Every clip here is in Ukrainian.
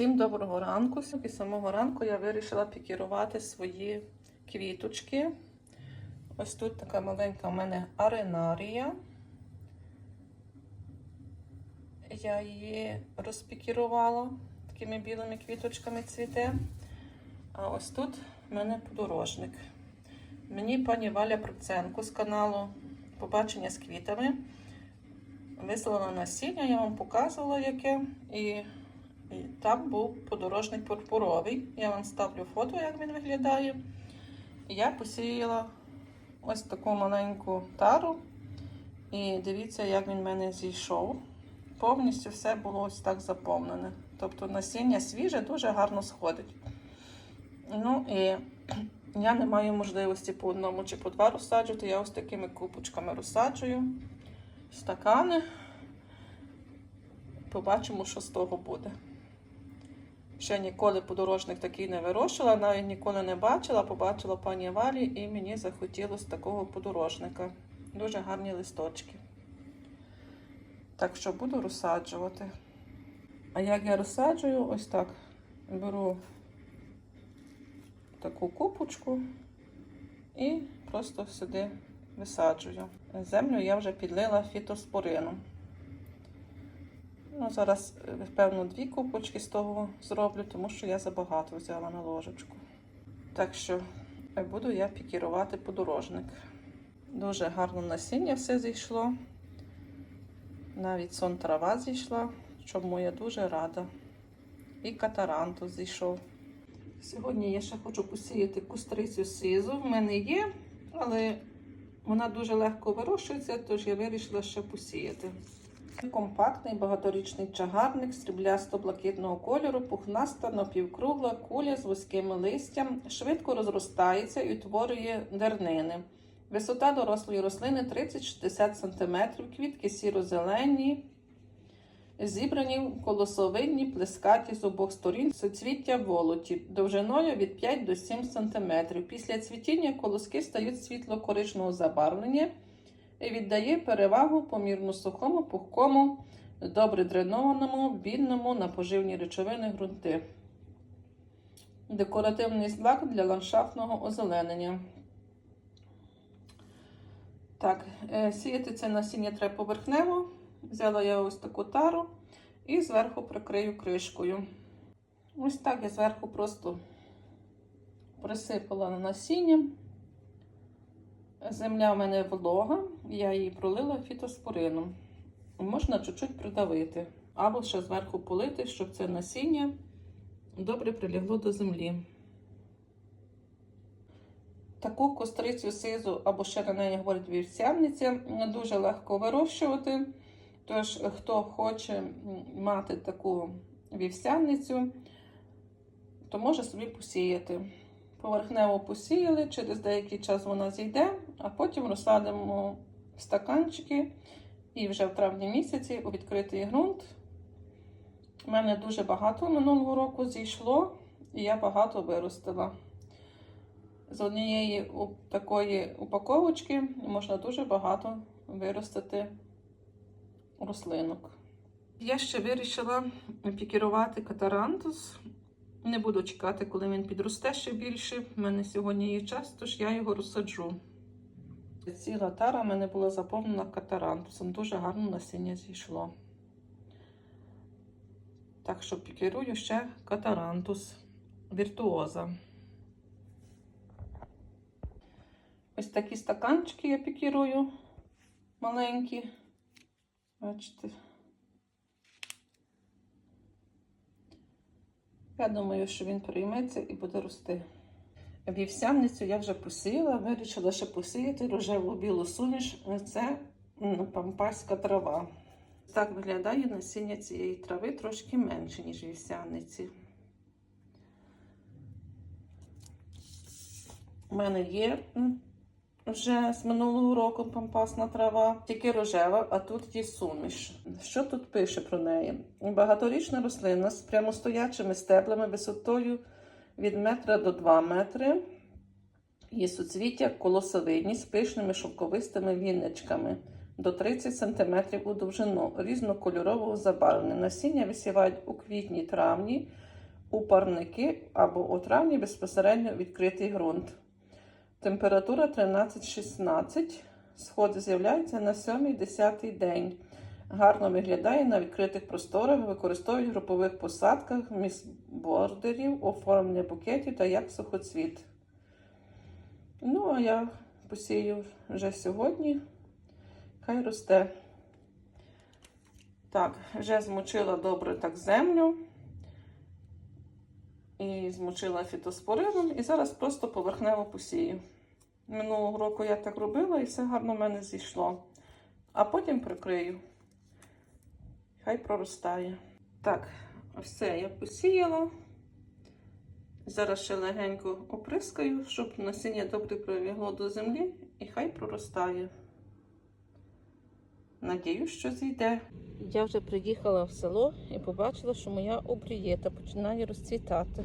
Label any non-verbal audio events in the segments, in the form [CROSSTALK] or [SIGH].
Всім доброго ранку. І самого ранку я вирішила пікірувати свої квіточки. Ось тут така маленька в мене аренарія. Я її розпікірувала, такими білими квіточками цвіте. А ось тут в мене подорожник. Мені пані Валя Проценко з каналу Побачення з квітами вислала насіння, я вам показувала яке. І там був подорожник пурпуровий. Я вам ставлю фото, як він виглядає. Я посіяла ось таку маленьку тару. І дивіться, як він в мене зійшов. Повністю все було ось так заповнене. Тобто насіння свіже, дуже гарно сходить. Ну і [CLEARS THROAT] я не маю можливості по одному чи по два розсаджувати. Я ось такими купочками розсаджую стакани. Побачимо, що з того буде. Ще ніколи подорожник такий не вирощувала, навіть ніколи не бачила, побачила пані Валі і мені захотілося такого подорожника. Дуже гарні листочки. Так що буду розсаджувати. А як я розсаджую, ось так. Беру таку купочку і просто сюди висаджую. Землю я вже підлила фітоспорином. Ну, зараз, певно, дві купочки з того зроблю, тому що я забагато взяла на ложечку. Так що буду я пікірувати подорожник. Дуже гарно насіння все зійшло. Навіть сон трава зійшла, чому я дуже рада. І катаранту зійшов. Сьогодні я ще хочу посіяти кустрицю сизу. В мене є, але вона дуже легко вирощується, тож я вирішила ще посіяти. Компактний багаторічний чагарник сріблясто-блакитного кольору, пухнаста, напівкругла, куля з вузьким листям, швидко розростається і утворює дернини. Висота дорослої рослини 30-60 см, квітки сіро-зелені, зібрані колосовинні, плескаті з обох сторін, соцвіття волоті, довжиною від 5 до 7 см. Після цвітіння колоски стають світло-коричного забарвлення і віддає перевагу помірно сухому, пухкому, добре дренованому, бідному на поживні речовини ґрунти. Декоративний злак для ландшафтного озеленення. Так, е, сіяти це насіння треба поверхнево. Взяла я ось таку тару і зверху прикрию кришкою. Ось так я зверху просто присипала насіння. Земля в мене волога, я її пролила фітоспорином. Можна чуть-чуть придавити, або ще зверху полити, щоб це насіння добре прилягло до землі. Таку кострицю сизу, або ще на неї говорять вівсяниця, дуже легко вирощувати. Тож, хто хоче мати таку вівсяницю, то може собі посіяти. Поверхнево посіяли, через деякий час вона зійде, а потім розсадимо в стаканчики. І вже в травні місяці у відкритий ґрунт. У мене дуже багато минулого року зійшло, і я багато виростила. З однієї такої упаковочки можна дуже багато виростити рослинок. Я ще вирішила пікірувати катарантус. Не буду чекати, коли він підросте ще більше. У мене сьогодні є час, тож я його розсаджу. Ціла тара в мене була заповнена катарантусом. Дуже гарно насіння зійшло. Так що пікірую ще катарантус віртуоза. Ось такі стаканчики я пікірую маленькі. Бачите. Я думаю, що він прийметься і буде рости. Вівсяницю я вже посіяла, вирішила ще посіяти рожеву білу суміш. Це пампаська трава. Так виглядає насіння цієї трави трошки менше, ніж вівсяниці. У мене є вже з минулого року пампасна трава, тільки рожева, а тут є суміш. Що тут пише про неї? Багаторічна рослина з прямостоячими стеблами висотою від метра до 2 метри. Є суцвіття колосовидні з пишними шовковистими вінничками до 30 см у довжину різнокольорового забарвлення. Насіння висівають у квітні-травні. у парники або у травні безпосередньо відкритий ґрунт. Температура 13-16. Сходи з'являються на 7-10 день. Гарно виглядає на відкритих просторах, використовують в групових посадках, міст-бордерів, оформлення букетів та як сухоцвіт. Ну, а я посію вже сьогодні. Хай росте. Так, вже змочила добре так землю. І змочила фітоспорином. І зараз просто поверхнево посію. Минулого року я так робила і все гарно в мене зійшло. А потім прикрию. Хай проростає. Так, це я посіяла. Зараз ще легенько оприскаю, щоб насіння добре прилігло до землі і хай проростає. Надіюсь, що зійде. Я вже приїхала в село і побачила, що моя обрієта починає розцвітати.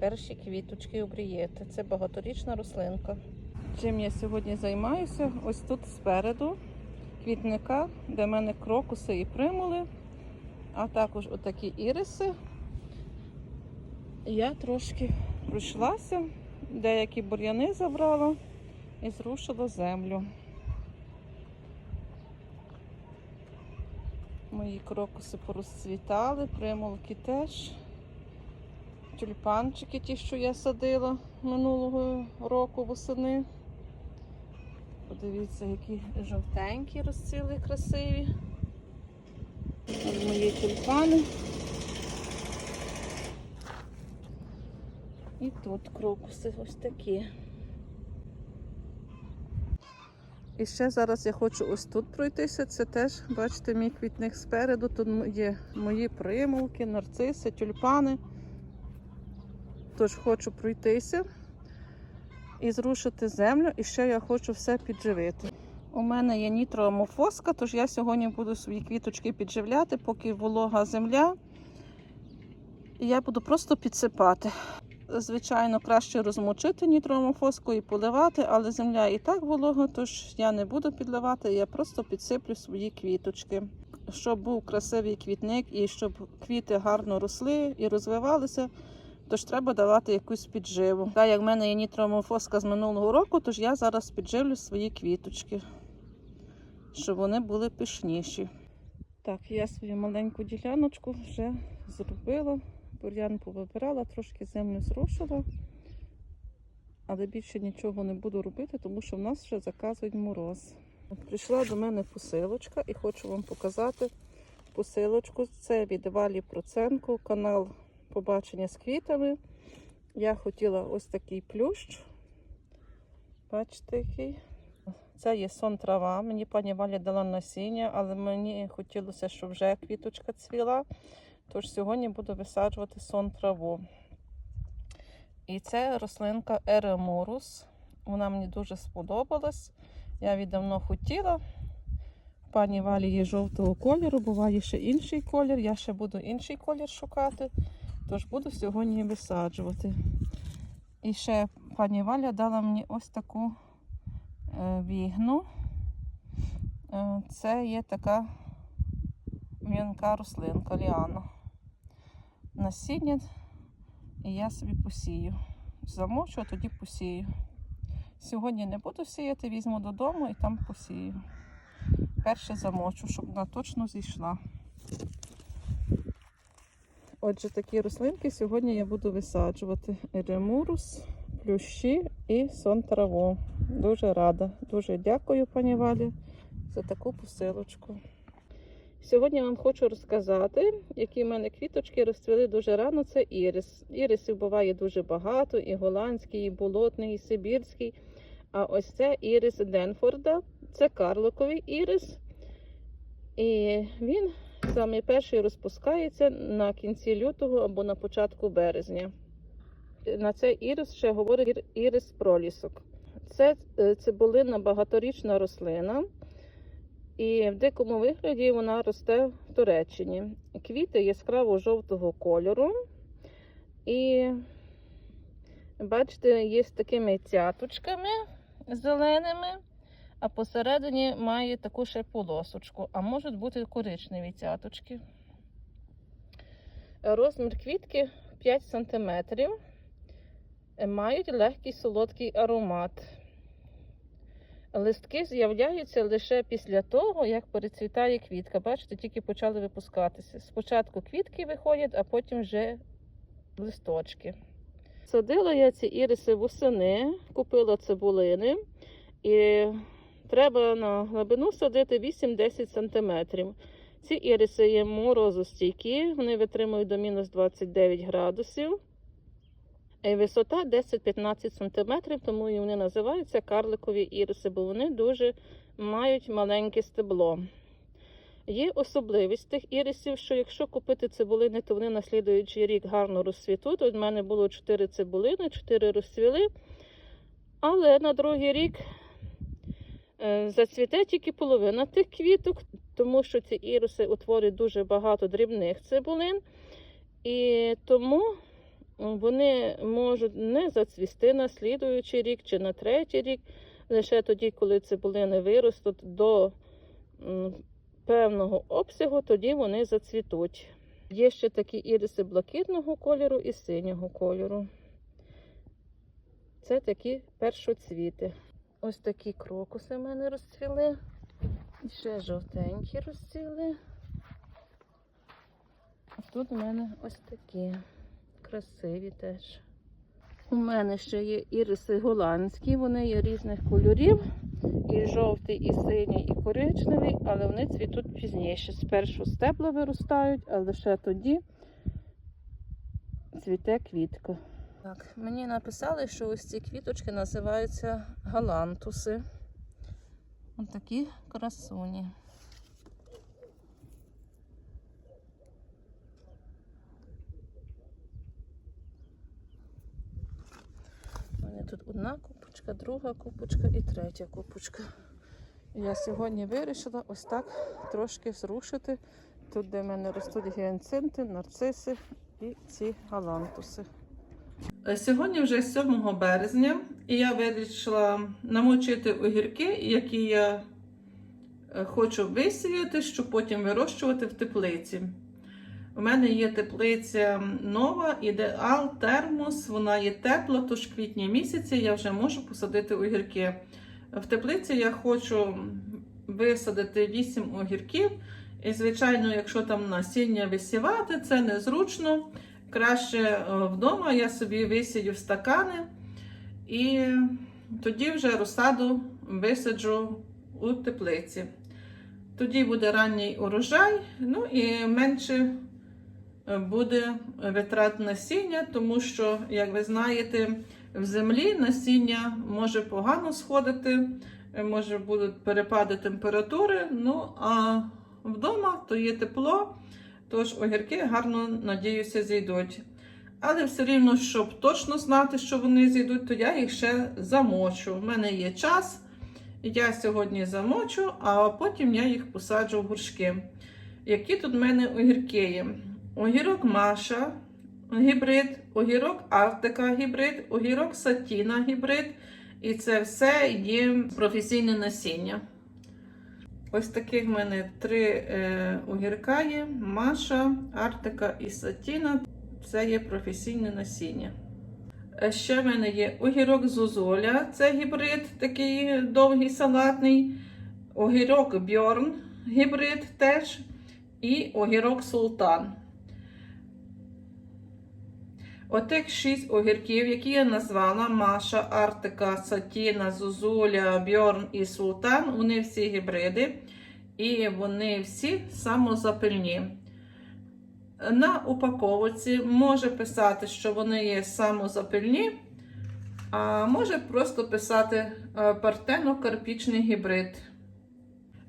Перші квіточки обрієти. Це багаторічна рослинка. Чим я сьогодні займаюся? Ось тут спереду квітника, де в мене крокуси і примули, а також отакі іриси. Я трошки пройшлася, деякі бур'яни забрала і зрушила землю. Мої крокуси порозцвітали, примулки теж. Тюльпанчики ті, що я садила минулого року восени. Подивіться, які жовтенькі розцвіли красиві. Ось мої тюльпани. І тут крокуси ось такі. І ще зараз я хочу ось тут пройтися. Це теж, бачите, мій квітник спереду. Тут є мої примулки, нарциси, тюльпани. Тож хочу пройтися і зрушити землю. І ще я хочу все підживити. У мене є нітроамофоска, тож я сьогодні буду свої квіточки підживляти, поки волога земля. І я буду просто підсипати. Звичайно, краще розмочити нітроамофоску і поливати, але земля і так волога, тож я не буду підливати, я просто підсиплю свої квіточки. Щоб був красивий квітник і щоб квіти гарно росли і розвивалися, тож треба давати якусь підживу. Так як в мене є нітроамофоска з минулого року, тож я зараз підживлю свої квіточки, щоб вони були пишніші. Так, я свою маленьку діляночку вже зробила. Бур'ян повибирала, трошки землю зрушила, але більше нічого не буду робити, тому що в нас вже заказують мороз. Прийшла до мене посилочка і хочу вам показати посилочку. Це від Валі Проценко, канал Побачення з квітами. Я хотіла ось такий плющ. Бачите, який. Це є сон трава. Мені пані Валя дала насіння, але мені хотілося, щоб вже квіточка цвіла. Тож сьогодні буду висаджувати сон траву. І це рослинка Еремурус. Вона мені дуже сподобалась. Я віддавно хотіла. Пані Валі є жовтого кольору, буває ще інший колір. Я ще буду інший колір шукати. Тож буду сьогодні висаджувати. І ще пані Валя дала мені ось таку е, вігну. Е, це є така м'янка рослинка ліана. Насіння, і я собі посію. Замочу, а тоді посію. Сьогодні не буду сіяти, візьму додому і там посію. Перше замочу, щоб вона точно зійшла. Отже, такі рослинки сьогодні я буду висаджувати. Еремурус, плющі і сон траву. Дуже рада. Дуже дякую, пані Валі, за таку посилочку. Сьогодні вам хочу розказати, які в мене квіточки розцвіли дуже рано. Це ірис. Ірисів буває дуже багато, і голландський, і болотний, і сибірський. А ось це ірис Денфорда, це карликовий ірис. І він саме перший розпускається на кінці лютого або на початку березня. На цей ірис ще говорить ірис пролісок. Це е, цибулина багаторічна рослина. І в дикому вигляді вона росте в Туреччині. Квіти яскраво жовтого кольору. І бачите, є з такими цяточками зеленими, а посередині має таку ще полосочку, а можуть бути коричневі цяточки. Розмір квітки 5 см. Мають легкий солодкий аромат. Листки з'являються лише після того, як перецвітає квітка. Бачите, тільки почали випускатися. Спочатку квітки виходять, а потім вже листочки. Садила я ці іриси восени, купила цибулини. І треба на глибину садити 8-10 см. Ці іриси є морозостійкі, вони витримують до мінус 29 градусів. Висота 10-15 см, тому і вони називаються карликові іриси, бо вони дуже мають маленьке стебло. Є особливість тих ірисів, що якщо купити цибулини, то вони на слідуючий рік гарно розцвітуть. От мене було 4 цибулини, 4 розцвіли. Але на другий рік зацвіте тільки половина тих квіток, тому що ці іриси утворюють дуже багато дрібних цибулин. І тому вони можуть не зацвісти на слідуючий рік чи на третій рік, лише тоді, коли цибулини виростуть до певного обсягу, тоді вони зацвітуть. Є ще такі іриси блакитного кольору і синього кольору. Це такі першоцвіти. Ось такі крокуси в мене розцвіли. І ще жовтенькі розцвіли. А тут у мене ось такі красиві теж. У мене ще є іриси голландські, вони є різних кольорів. І жовтий, і синій, і коричневий, але вони цвітуть пізніше. Спершу стебла виростають, а лише тоді цвіте квітка. Так, мені написали, що ось ці квіточки називаються галантуси. Ось такі красуні. У мене тут одна купочка, друга купочка і третя купочка. Я сьогодні вирішила ось так трошки зрушити. Тут, де в мене ростуть гіанцинти, нарциси і ці галантуси. Е, Сьогодні вже 7 березня, і я вирішила намочити огірки, які я е, хочу висіяти, щоб потім вирощувати в теплиці. У мене є теплиця нова, ідеал, термос, вона є тепла, тож в квітні місяці я вже можу посадити огірки. В теплиці я хочу висадити 8 огірків. І, звичайно, якщо там насіння висівати, це незручно. Краще е, вдома я собі висію в стакани і тоді вже розсаду висаджу у теплиці. Тоді буде ранній урожай, ну і менше е, буде витрат насіння, тому що, як ви знаєте, в землі насіння може погано сходити, е, може будуть перепади температури. Ну а вдома то є тепло, тож огірки гарно, надіюся, зійдуть. Але все рівно, щоб точно знати, що вони зійдуть, то я їх ще замочу. У мене є час. Я сьогодні замочу, а потім я їх посаджу в горшки. Які тут в мене огірки є? Огірок Маша гібрид, огірок Артика гібрид, огірок Сатіна гібрид. І це все є професійне насіння. Ось таких в мене три е, огірка є: Маша, Артика і Сатіна. Це є професійне насіння. Е, Ще в мене є огірок Зозоля, це гібрид, такий довгий салатний. Огірок Бьорн гібрид теж. І огірок Султан. Отих шість огірків, які я назвала Маша, Артика, Сатіна, Зозуля, Бьорн і Султан. Вони всі гібриди. І вони всі самозапильні. На упаковці може писати, що вони є самозапильні, а може просто писати партено-карпічний гібрид.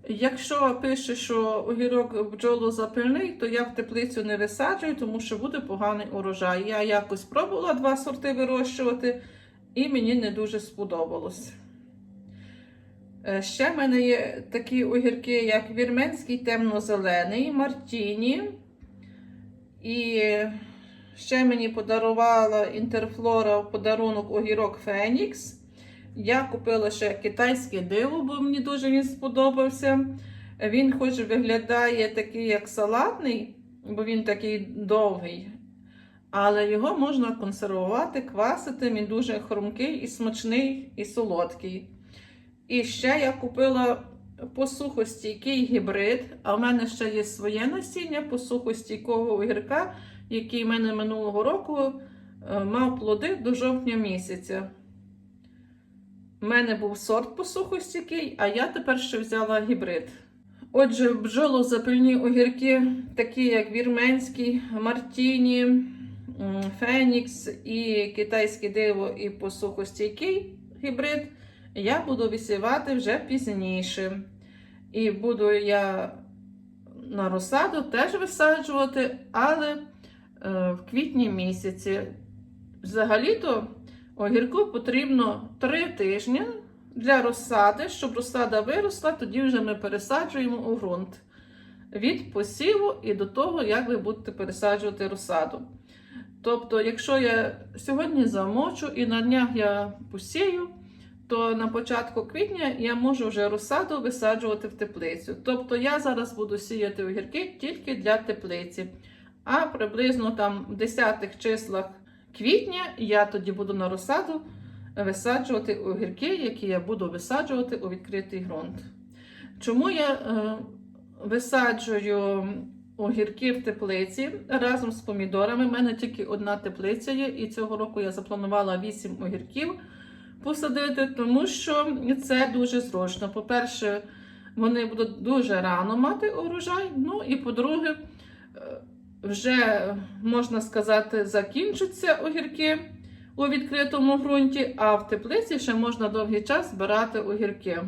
Якщо пише, що огірок бджолозапильний, то я в теплицю не висаджую, тому що буде поганий урожай. Я якось пробувала два сорти вирощувати, і мені не дуже сподобалось. Е, Ще в мене є такі огірки, як вірменський темно-зелений, Мартіні. І ще мені подарувала Інтерфлора в подарунок огірок Фенікс. Я купила ще китайське диво, бо мені дуже він сподобався. Він хоч виглядає такий, як салатний, бо він такий довгий. Але його можна консервувати, квасити, він дуже хрумкий і смачний, і солодкий. І ще я купила посухостійкий гібрид, а в мене ще є своє насіння посухостійкого огірка, який в мене минулого року е, мав плоди до жовтня місяця. У мене був сорт по посухостійкий, а я тепер ще взяла гібрид. Отже, бджолозапильні огірки, такі як вірменський, мартіні, фенікс і китайське диво, і посухостійкий гібрид, я буду висівати вже пізніше. І буду я на розсаду теж висаджувати, але е, в квітні місяці. Взагалі-то огірку потрібно 3 тижні для розсади, щоб розсада виросла, тоді вже ми пересаджуємо у ґрунт. Від посіву і до того, як ви будете пересаджувати розсаду. Тобто, якщо я сьогодні замочу і на днях я посію, то на початку квітня я можу вже розсаду висаджувати в теплицю. Тобто я зараз буду сіяти огірки тільки для теплиці. А приблизно там в 10 числах квітня я тоді буду на розсаду висаджувати огірки, які я буду висаджувати у відкритий ґрунт. Чому я е, висаджую огірки в теплиці разом з помідорами? У мене тільки одна теплиця є, і цього року я запланувала 8 огірків посадити, тому що це дуже зручно. По-перше, вони будуть дуже рано мати урожай. Ну і по-друге, е, вже можна сказати, закінчаться огірки у відкритому ґрунті, а в теплиці ще можна довгий час збирати огірки.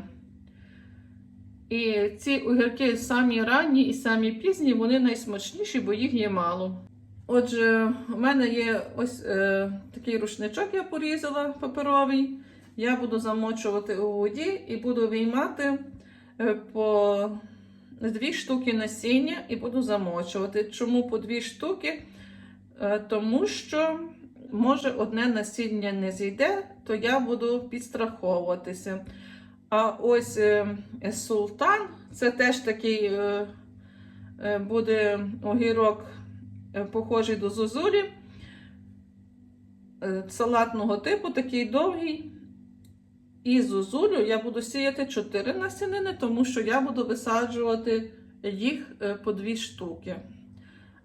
І ці огірки самі ранні і самі пізні, вони найсмачніші, бо їх є мало. Отже, у мене є ось е, такий рушничок, я порізала паперовий. Я буду замочувати у воді і буду виймати е, по дві штуки насіння і буду замочувати. Чому по дві штуки? Е, тому що може одне насіння не зійде, то я буду підстраховуватися. А ось е, султан це теж такий е, буде огірок похожий до зозулі. Салатного типу, такий довгий. І зозулю я буду сіяти 4 насінини, тому що я буду висаджувати їх е, по 2 штуки.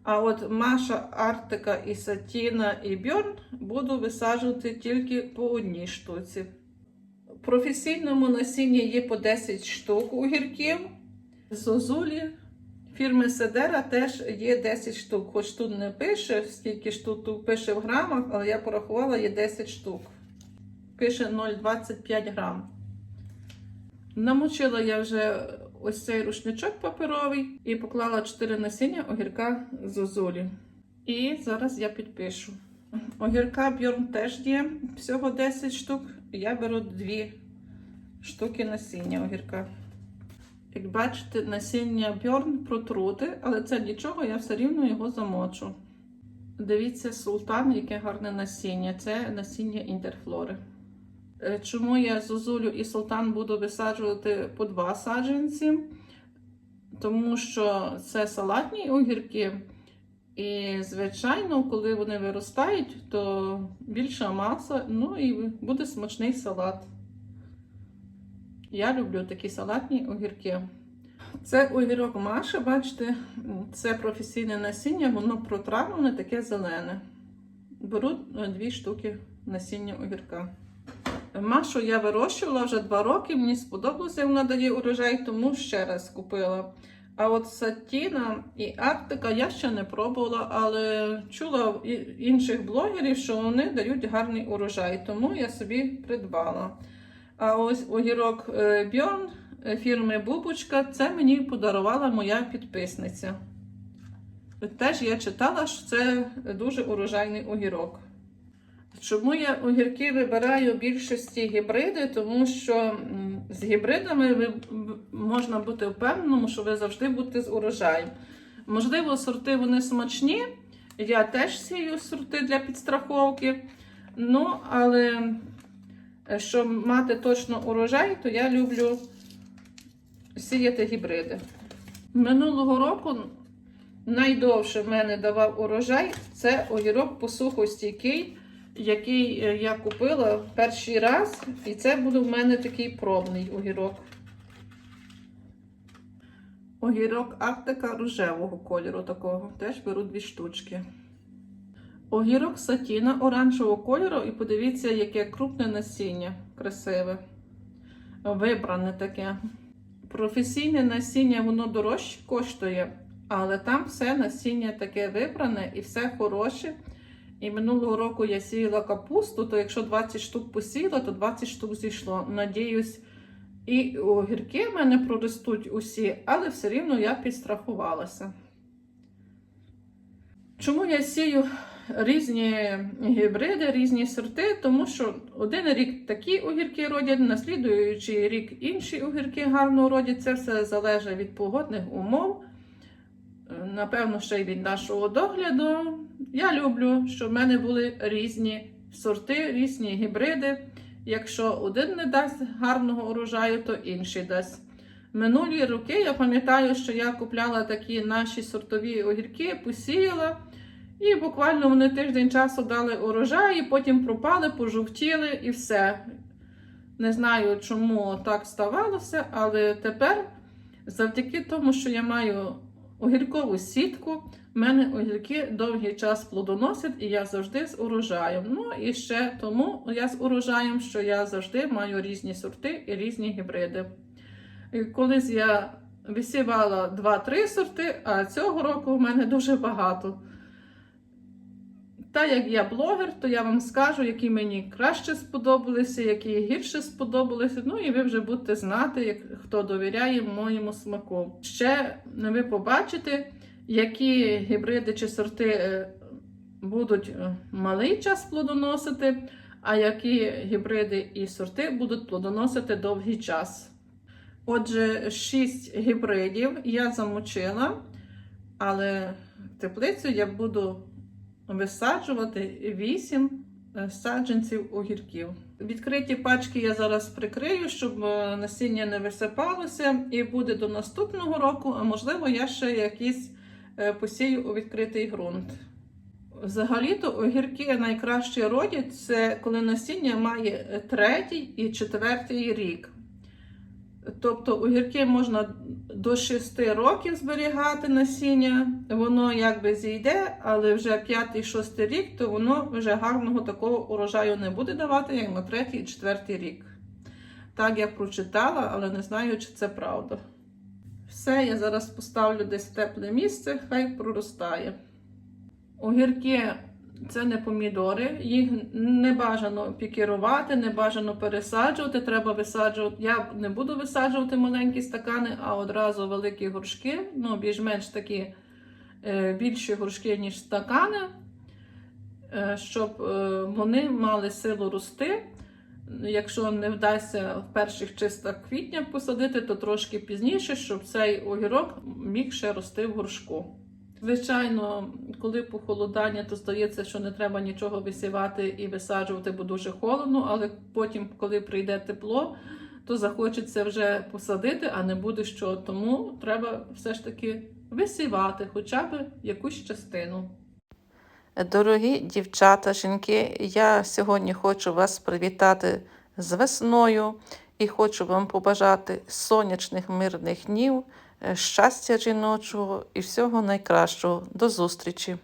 А от Маша, Артика і Сатіна і Бьорн буду висаджувати тільки по одній штуці. Професійному насінні є по 10 штук огірків. Зозулі фірми Седера теж є 10 штук. Хоч тут не пише, скільки штук тут пише в грамах, але я порахувала, є 10 штук. Пише 0,25 грам. Намочила я вже ось цей рушничок паперовий і поклала 4 насіння огірка зозулі. І зараз я підпишу. Огірка Бьорн теж є всього 10 штук. Я беру 2 штуки насіння огірка. Як бачите, насіння Бьорн протрути, але це нічого, я все рівно його замочу. Дивіться, султан, яке гарне насіння. Це насіння інтерфлори. Е, Чому я зозулю і султан буду висаджувати по два саджанці? Тому що це салатні огірки. І, звичайно, коли вони виростають, то більша маса, ну і буде смачний салат. Я люблю такі салатні огірки. Це огірок Маша, бачите, це професійне насіння, воно протравлене, таке зелене. Беру е, дві штуки насіння огірка. Машу я вирощувала вже два роки, мені сподобалося, вона дає урожай, тому ще раз купила. А от Сатіна і Арктика я ще не пробувала, але чула інших блогерів, що вони дають гарний урожай, тому я собі придбала. А ось огірок е, Бьорн е, фірми Бубочка, це мені подарувала моя підписниця. Теж я читала, що це дуже урожайний огірок. Чому я огірки вибираю більшості гібриди? Тому що з гібридами ви можна бути впевненим, що ви завжди будете з урожаєм. Можливо, сорти вони смачні. Я теж сію сорти для підстраховки. Ну, але е, щоб мати точно урожай, то я люблю сіяти гібриди. Минулого року найдовше в мене давав урожай, це огірок посухостійкий, який е, я купила перший раз. І це буде в мене такий пробний огірок. Огірок Арктика рожевого кольору такого. Теж беру дві штучки. Огірок сатіна оранжевого кольору, і подивіться, яке крупне насіння, красиве. Вибране таке. Професійне насіння воно дорожче коштує, але там все насіння таке вибране і все хороше. І минулого року я сіяла капусту, то якщо 20 штук посіяла, то 20 штук зійшло. Надіюсь, і огірки в мене проростуть усі, але все рівно я підстрахувалася. Чому я сію різні гібриди, різні сорти? Тому що один рік такі огірки родять, наслідуючий рік інші огірки гарно родять. Це все залежить від погодних умов. Напевно, ще й від нашого догляду. Я люблю, щоб в мене були різні сорти, різні гібриди. Якщо один не дасть гарного урожаю, то інший дасть. Минулі роки я пам'ятаю, що я купляла такі наші сортові огірки, посіяла, і буквально вони тиждень часу дали урожай, і потім пропали, пожовтіли і все. Не знаю, чому так ставалося, але тепер, завдяки тому, що я маю огіркову сітку, в мене огірки довгий час плодоносять, і я завжди з урожаєм. Ну і ще тому я з урожаєм, що я завжди маю різні сорти і різні гібриди. Колись я висівала 2-3 сорти, а цього року в мене дуже багато. Та як я блогер, то я вам скажу, які мені краще сподобалися, які гірше сподобалися. Ну і ви вже будете знати, як, хто довіряє моєму смаку. Ще ви побачите, які гібриди чи сорти е, будуть е, малий час плодоносити, а які гібриди і сорти будуть плодоносити довгий час. Отже, 6 гібридів я замочила, але теплицю я буду висаджувати 8 саджанців огірків. Відкриті пачки я зараз прикрию, щоб е, насіння не висипалося, і буде до наступного року, а можливо, я ще якісь е, посію у відкритий ґрунт. Взагалі-то огірки найкраще родять це коли насіння має третій і четвертий рік. Тобто огірки можна до 6 років зберігати насіння, воно якби зійде, але вже 5-6 рік, то воно вже гарного такого урожаю не буде давати, як на 3 і 4 рік. Так я прочитала, але не знаю, чи це правда. Все, я зараз поставлю десь в тепле місце, хай проростає. Огірки це не помідори, їх не бажано пікірувати, не бажано пересаджувати. Треба висаджувати. Я не буду висаджувати маленькі стакани, а одразу великі горшки, ну більш-менш такі е, більші горшки, ніж стакани, е, щоб е, вони мали силу рости. Якщо не вдасться в перших чистах квітня посадити, то трошки пізніше, щоб цей огірок міг ще рости в горшку. Звичайно, коли похолодання, то здається, що не треба нічого висівати і висаджувати, бо дуже холодно, але потім, коли прийде тепло, то захочеться вже посадити, а не буде що. Тому треба все ж таки висівати хоча б якусь частину. Дорогі дівчата, жінки, я сьогодні хочу вас привітати з весною і хочу вам побажати сонячних мирних днів, щастя жіночого і всього найкращого. До зустрічі!